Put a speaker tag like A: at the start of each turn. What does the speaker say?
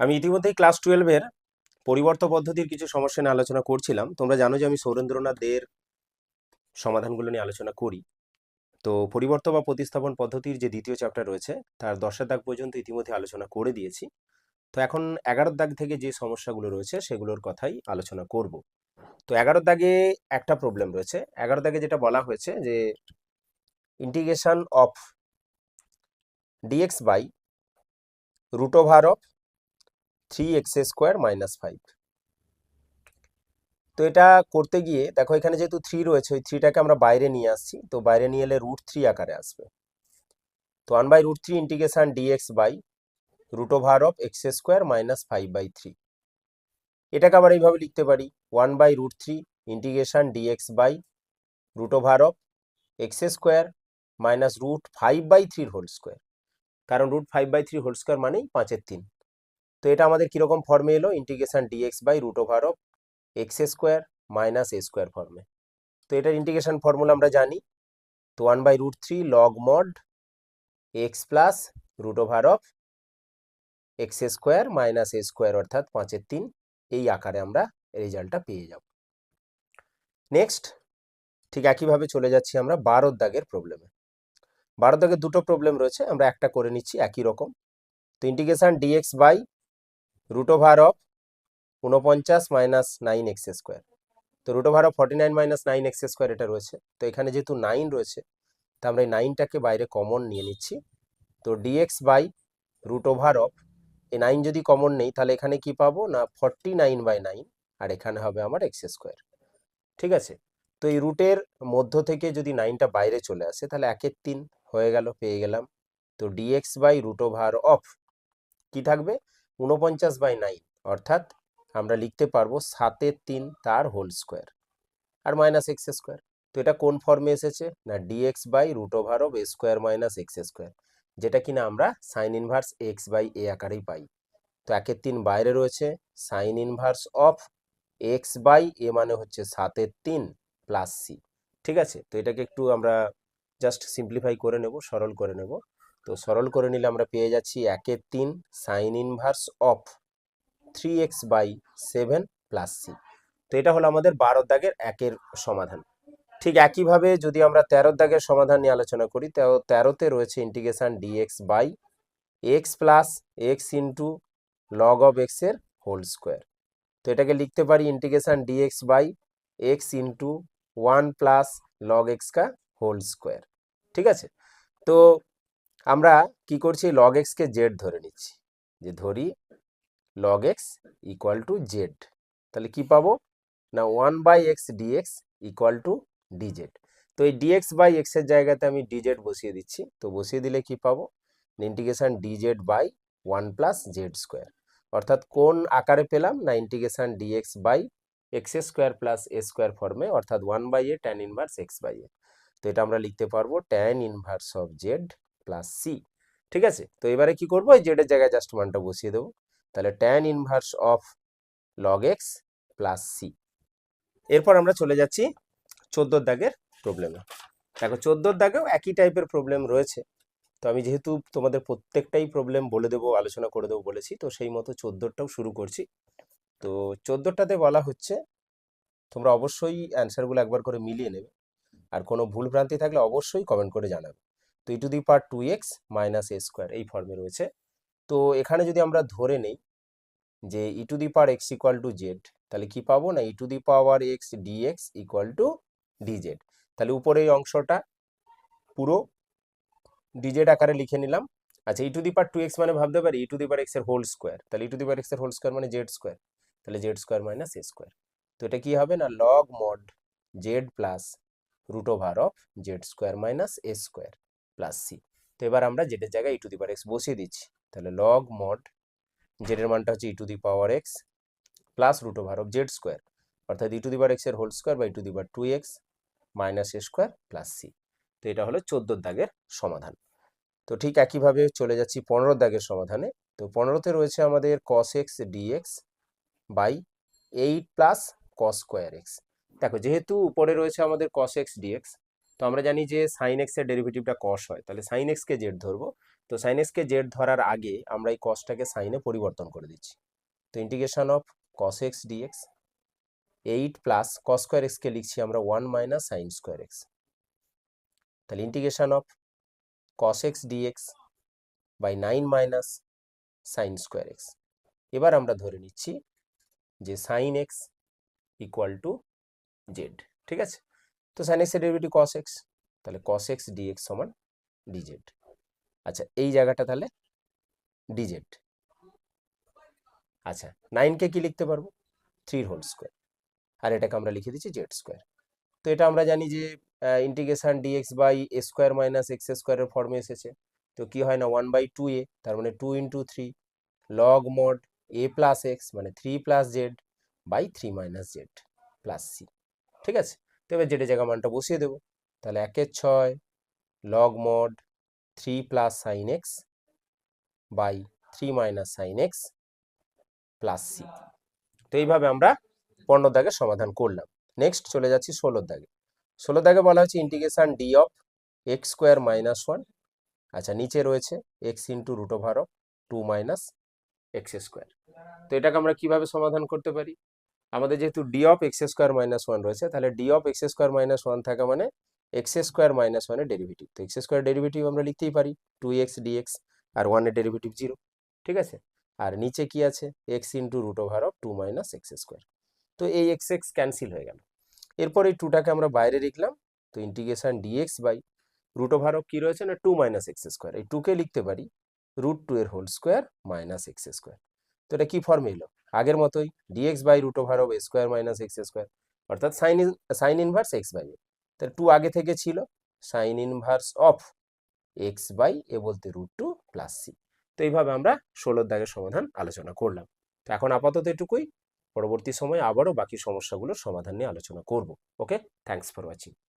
A: আমি ইতিমধ্যেই ক্লাস টুয়েলভের পরিবর্ত পদ্ধতির কিছু সমস্যা নিয়ে আলোচনা করছিলাম। তোমরা জানো যে আমি সৌরেন্দ্রনাথ দের সমাধানগুলো নিয়ে আলোচনা করি। তো পরিবর্ত বা প্রতিস্থাপন পদ্ধতির যে দ্বিতীয় চ্যাপ্টার রয়েছে, তার দশের দাগ পর্যন্ত ইতিমধ্যে আলোচনা করে দিয়েছি। তো এখন এগারোর দাগ থেকে যে সমস্যাগুলো রয়েছে, সেগুলোর কথাই আলোচনা করব। তো এগারোর দাগে একটা প্রবলেম রয়েছে। এগারো দাগে যেটা বলা হয়েছে যে integration of d x by root over of three x square minus five তো এটা করতে গিয়ে দেখো এখানে যেহেতু থ্রি রয়েছে, ওই থ্রিটাকে আমরা বাইরে নিয়ে আসছি। তো বাইরে নিয়ে এলে রুট থ্রি আকারে আসবে। তো one by root three integration d x by root over of x square minus five by three এটাকে আবার এইভাবে লিখতে পারি। One by root three integration d x by root over of x square minus root five by থ্রির whole square কারণ root five by three whole square মানেই পাঁচের তিন। তো এটা আমাদের কীরকম ফর্মে এলো? Integration d x by root over of x square minus a square ফর্মে তো এটার ইন্টিগ্রেশন ফর্মুলা আমরা জানি। তো one by root three log mod x plus root over of x square minus a square অর্থাৎ পাঁচের তিন, এই আকারে আমরা রেজাল্টটা পেয়ে যাব। নেক্সট ঠিক একইভাবে চলে যাচ্ছি আমরা বারোর দাগের প্রবলেমে বারোর দাগের দুটো প্রবলেম রয়েছে, আমরা একটা করে নিচ্ছি একই রকম। তো integration d x by root over of উনপঞ্চাশ মাইনাস নাইন এক্স স্কোয়ার তো root over of forty nine minus nine x square এটা রয়েছে। তো এখানে যেহেতু নাইন রয়েছে, তো আমরা এই নাইনটাকে বাইরে কমন নিয়ে নিচ্ছি। তো d x by root over of এই নাইন যদি কমন নেই, তাহলে এখানে কি পাবো? না ফর্টি নাইন বাই নাইন আর এখানে হবে আমার এক্স স্কোয়ার ঠিক আছে? তো এই রুটের মধ্য থেকে যদি নাইনটা বাইরে চলে আসে, তাহলে একের তিন হয়ে গেল, পেয়ে গেলাম। তো d x by root over of কি থাকবে? উনপঞ্চাশ বাই নাইন অর্থাৎ আমরা লিখতে পারব সাতের তিন তার হোল স্কোয়ার আর মাইনাস এক্স স্কোয়ার তো এটা কোন ফর্মে এসেছে? না d x by root over of a square minus x square যেটা কিনা আমরা sine inverse x by a আকারেই পাই। তো একের তিন বাইরে রয়েছে sine inverse of x by a মানে হচ্ছে সাতের তিন প্লাস সি ঠিক আছে? তো এটাকে একটু আমরা জাস্ট সিম্পলিফাই করে নেব, সরল করে নেব। তো সরল করে নিলে আমরা পেয়ে যাচ্ছি একের তিন sine inverse of three x by seven plus C তো এটা হলো আমাদের বারো দাগের একের সমাধান। ঠিক একইভাবে যদি আমরা তেরোর দাগের সমাধান নিয়ে আলোচনা করি, তো তেরোতে রয়েছে integration d x by x plus x into log of এক্সের হোল স্কোয়ার তো এটাকে লিখতে পারি integration d x by x into one plus log x কা হোল স্কোয়ার ঠিক আছে? তো আমরা কি করছি? লগ এক্সকে জেড ধরে নিচ্ছি। যে ধরি log x equal to z তাহলে কি পাবো? না one by x d x equal to d z তো এই ডিএক্স বাই এক্সের জায়গাতে আমি ডিজেড বসিয়ে দিচ্ছি। তো বসিয়ে দিলে কি পাবো? Integration d z by one plus z square অর্থাৎ কোন আকারে পেলাম? না integration d x by x square plus a square ফর্মে অর্থাৎ one by a tan inverse x by a তো এটা আমরা লিখতে পারব tan inverse of z plus C ঠিক আছে? তো এবারে কি করব? এই জেডের জায়গায় জাস্ট মানটা বসিয়ে দেবো। তাহলে tan inverse of log x plus C এরপর আমরা চলে যাচ্ছি চোদ্দোর দাগের প্রবলেমে দেখো, চোদ্দোর দাগেও একই টাইপের প্রবলেম রয়েছে। তো আমি যেহেতু তোমাদের প্রত্যেকটাই প্রবলেম বলে দেবো, আলোচনা করে দেবো বলেছি, তো সেই মতো চোদ্দোরটাও শুরু করছি। তো চোদ্দোরটাতে বলা হচ্ছে, তোমরা অবশ্যই অ্যান্সারগুলো একবার করে মিলিয়ে নেবে। আর কোনো ভুল ভ্রান্তি থাকলে অবশ্যই কমেন্ট করে জানাবে। তো e to the power two x minus a square এই ফর্মে রয়েছে। তো এখানে যদি আমরা ধরে নেই যে e to the power x equal to z তাহলে কি পাবো না? E to the power x d x equal to d z তাহলে উপরে এই অংশটা পুরো ডিজেড আকারে লিখে নিলাম। আচ্ছা e to the power two x মানে ভাবতে পারি ই টু দি পাওয়ার এক্সের হোল স্কোয়ার তাহলে ই টু দি পাওয়ার এক্সের হোল স্কোয়ার মানে জেড স্কোয়ার তাহলে z square minus a square তো এটা কি হবে না? Log mod z plus root over of z square minus a square plus C তো এবার আমরা জেডের জায়গায় ই টু দি পাওয়ার এক্স বসিয়ে দিচ্ছি। তাহলে লগ মড জেডের মানটা হচ্ছে e to the power x plus root over of z square অর্থাৎ ই টু দি পাওয়ার এক্সের হোল স্কোয়ার বা e to the power two x minus a square plus C তো এটা হলো চোদ্দোর দাগের সমাধান। তো ঠিক একইভাবে চলে যাচ্ছি পনেরো দাগের সমাধানে। তো পনেরোতে রয়েছে আমাদের cos x d x by eight plus cos square x দেখো যেহেতু উপরে রয়েছে আমাদের কস এক্স ডিএক্স তো আমরা জানি যে সাইন এক্সের ডেরিভেটিভটা কস হয়, তাহলে সাইন এক্সকে জেড ধরবো। তো সাইন এক্সকে জেড ধরার আগে আমরা এই কসটাকে সাইনে পরিবর্তন করে দিচ্ছি। তো integration of cos x dx eight plus cos square এক্সকে লিখছি আমরা one minus sine square x তাহলে integration of cos x dx by nine minus sine square x এবার আমরা ধরে নিচ্ছি যে sine x equal to z ঠিক আছে? তো সাইন এক্সের ডেরিভেটিভ কস এক্স তাহলে কস এক্স ডিএক্স সমান ডিজেড আচ্ছা এই জায়গাটা তাহলে ডিজেড আচ্ছা নাইনকে কি লিখতে পারব? থ্রির হোল স্কোয়ার আর এটাকে আমরা লিখে দিচ্ছি জেড স্কোয়ার তো এটা আমরা জানি যে integration d x by a square minus x স্কোয়ারের ফর্মে এসেছে। তো কি হয় না ওয়ান বাই টু এ তার মানে two into three log mod a plus x মানে three plus z by three minus z plus C ঠিক আছে? তো এবার জেডের জায়গা মানটা বসিয়ে দেবো। তাহলে একের ছয় log mod three plus sine x by three minus sine x plus C তো এইভাবে আমরা পনেরো দাগের সমাধান করলাম। নেক্সট চলে যাচ্ছি ষোলোর দাগে। ষোলো দাগে বলা হচ্ছে integration d of x square minus one আচ্ছা নিচে রয়েছে x into root over of two minus x square তো এটাকে আমরা কীভাবে সমাধান করতে পারি? আমাদের যেহেতু d of x square minus one রয়েছে, তাহলে d of x square minus one থাকা মানে এক্স স্কোয়ার মাইনাস ওয়ানের ডেরিভেটিভ তো এক্স স্কোয়ার ডেরিভেটিভ আমরা লিখতেই পারি টু এক্স ডিএক্স আর ওয়ানের ডেরিভেটিভ জিরো ঠিক আছে? আর নিচে কি আছে? X into root over of two minus x square তো এই এক্স এক্স ক্যান্সেল হয়ে গেল। এরপর এই টুটাকে আমরা বাইরে লিখলাম, তো integration dx by root over of কী রয়েছে না টু মাইনাস এক্স স্কোয়ার এই টুকে লিখতে পারি রুট টু এর whole square minus x square তো এটা কী ফর্মে এলো? আগের মতোই dx by root over of square minus x square অর্থাৎ sine sine inverse x by তাহলে টু আগে থেকে ছিল sine inverse of x by a বলতে রুট টু প্লাস সি তো এইভাবে আমরা ষোলোর দাগের সমাধান আলোচনা করলাম। তো এখন আপাতত এটুকুই, পরবর্তী সময়ে আবারও বাকি সমস্যাগুলোর সমাধান নিয়ে আলোচনা করব। Okay thanks for watching